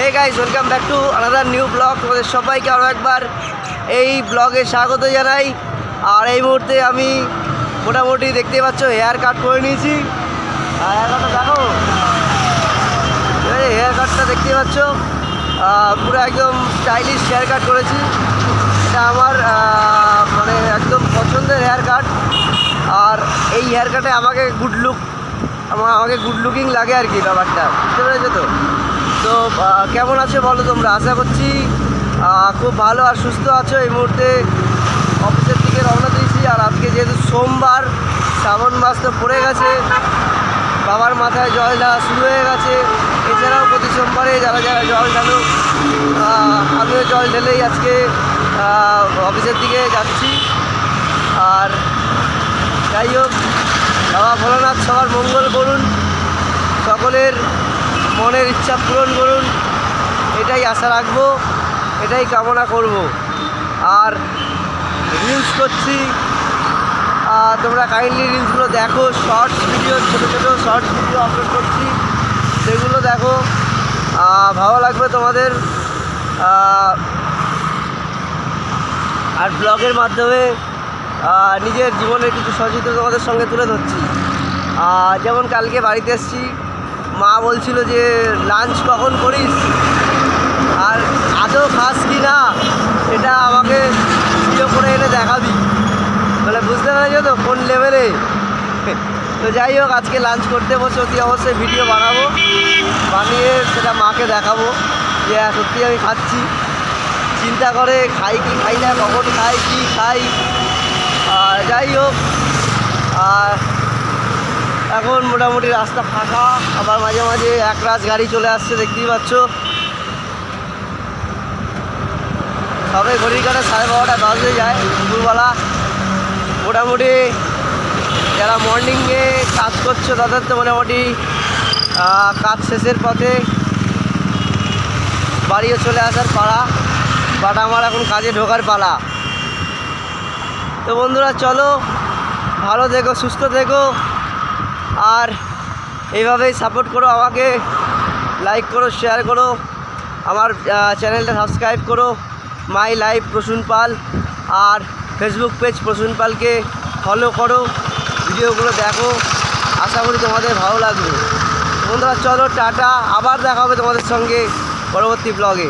Hey guys welcome back to another new blog তোমাদের সবাইকে আরও একবার এই ব্লগে স্বাগত জানাই। আর এই মুহূর্তে আমি মোটামুটি দেখতে পাচ্ছ হেয়ার কাট করে নিয়েছি। আর হেয়ার কাটটা দেখো। হেয়ার কাটটা দেখতে পাচ্ছ। পুরো একদম স্টাইলিশ হেয়ার কাট করেছি। এটা আমার মানে একদম পছন্দের হেয়ার কাট আর এই হেয়ার কাটে আমাকে গুড লুক আমার আমাকে গুড লুকিং লাগে আর কি ব্যাপারটা। বুঝতে পেরেছ তো? তো কেমন আছো বলো তোমরা? আশা করছি খুব ভালো আর সুস্থ আছো এই মুহূর্তে। অফিসের দিকে রওনা দিয়েছি আর আজকে যেহেতু সোমবার, শ্রাবণ মাস তো পড়ে গেছে। বাবার মাথায় জল ঢালা শুরু হয়ে গেছে। এছাড়াও প্রতি সোমবারে যারা যারা জল ঢালো আমিও জল ঢেলেই আজকে অফিসের দিকে যাচ্ছি। আর যাই হোক, বাবা ভোলানাথ সবার মঙ্গল করুন। সকলের মনের ইচ্ছা পূরণ করুন, এটাই আশা রাখব, এটাই কামনা করব। আর রিলস করছি তোমরা কাইন্ডলি রিলসগুলো দেখো শর্টস ভিডিও ছোটো ছোটো শর্টস ভিডিও আপলোড করছি, সেগুলো দেখো। ভালো লাগবে তোমাদের। আর ব্লগের মাধ্যমে নিজের জীবনের কিছু সচিত্র তোমাদের সঙ্গে তুলে ধরছি। যেমন কালকে বাড়িতে এসেছি মা বলছিল যে লাঞ্চ কখন করিস? আর আদৌ খাস কি না এটা আমাকে ভিডিও করে এনে দেখাবি। মানে বুঝতে পেরেছ তো কোন লেভেলে তো যাই হোক আজকে লাঞ্চ করতে বসে অতি অবশ্যই ভিডিও বানাবো। বানিয়ে সেটা মাকে দেখাবো যে হ্যাঁ, সত্যি আমি খাচ্ছি। চিন্তা করে খাই কি খাই না কখন খাই কি খাই? যাই হোক আর এখন মোটামুটি রাস্তা ফাঁকা, আবার মাঝে মাঝে এক রাত গাড়ি চলে আসছে, দেখতেই পাচ্ছ। সবে ঘড়ির কাটা সাড়ে বারোটা বাজে যায় দুপুরবেলা। মোটামুটি যারা মর্নিংয়ে কাজ করছ, তাদের তো মোটামুটি কাজ শেষের পথে বাড়িও চলে আসার পালা বাট আমার এখন কাজে ঢোকার পালা। তো বন্ধুরা, চলো, ভালো থেকো, সুস্থ থেকো। আর এইভাবেই সাপোর্ট করো আমাকে লাইক করো শেয়ার করো, আমার চ্যানেলটা সাবস্ক্রাইব করো মাই লাইফ প্রসূন পাল, আর ফেসবুক পেজ প্রসূন পালকে ফলো করো, ভিডিওগুলো দেখো, আশা করি তোমাদের ভালো লাগবে। বন্ধুরা, চলো, টাটা, আবার দেখা হবে তোমাদের সঙ্গে পরবর্তী ব্লগে